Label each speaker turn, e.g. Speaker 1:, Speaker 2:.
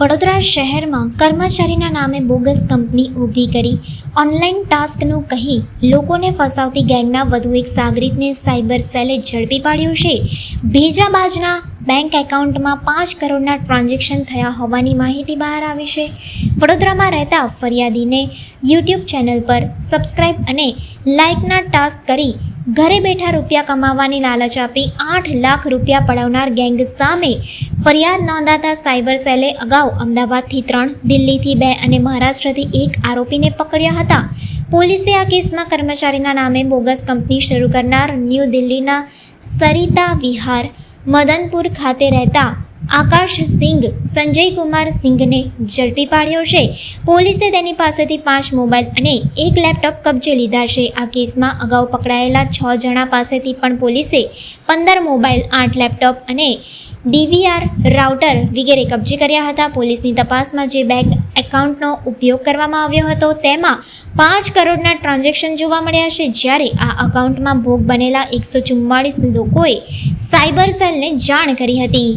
Speaker 1: વડોદરા શહેરમાં કર્મચારીના નામે બોગસ કંપની ઊભી કરી ઓનલાઈન ટાસ્કનું કહી લોકોને ફસાવતી ગેંગના વધુ એક સાગરીતને સાયબર સેલે ઝડપી પાડ્યો છે. ભેજાબાજના બેંક એકાઉન્ટમાં પાંચ કરોડના ટ્રાન્ઝેક્શન થયા હોવાની માહિતી બહાર આવી છે. વડોદરામાં રહેતા ફરિયાદીને યુટ્યુબ ચેનલ પર સબસ્ક્રાઇબ અને લાઇકના ટાસ્ક કરી ઘરે બેઠા રૂપિયા કમાવાની લાલચ આપી આઠ લાખ રૂપિયા પડાવનાર ગેંગ સામે ફરિયાદ નોંધાતા સાયબર સેલે અગાઉ અમદાવાદથી ત્રણ, દિલ્હીથી બે અને મહારાષ્ટ્રથી એક આરોપીને પકડ્યા હતા. પોલીસે આ કેસમાં કર્મચારીના નામે બોગસ કંપની શરૂ કરનાર ન્યૂ દિલ્હીના સરિતા વિહાર, મદનપુર ખાતે રહેતા આકાશ સિંઘ સંજય કુમાર સિંઘને ઝડપી પાડ્યો છે. પોલીસે તેની પાસેથી પાંચ મોબાઈલ અને એક લેપટોપ કબજે લીધા છે. આ કેસમાં અગાઉ પકડાયેલા છ જણા પાસેથી પણ પોલીસે પંદર મોબાઈલ, આઠ લેપટોપ અને ડીવીઆર રાઉટર વગેરે કબજે કર્યા હતા. પોલીસની તપાસમાં જે બેંક એકાઉન્ટનો ઉપયોગ કરવામાં આવ્યો હતો તેમાં પાંચ કરોડના ટ્રાન્ઝેક્શન જોવા મળ્યા છે. જ્યારે આ અકાઉન્ટમાં ભોગ બનેલા એકસો ચુમ્માળીસ લોકોએ સાયબર સેલને જાણ કરી હતી.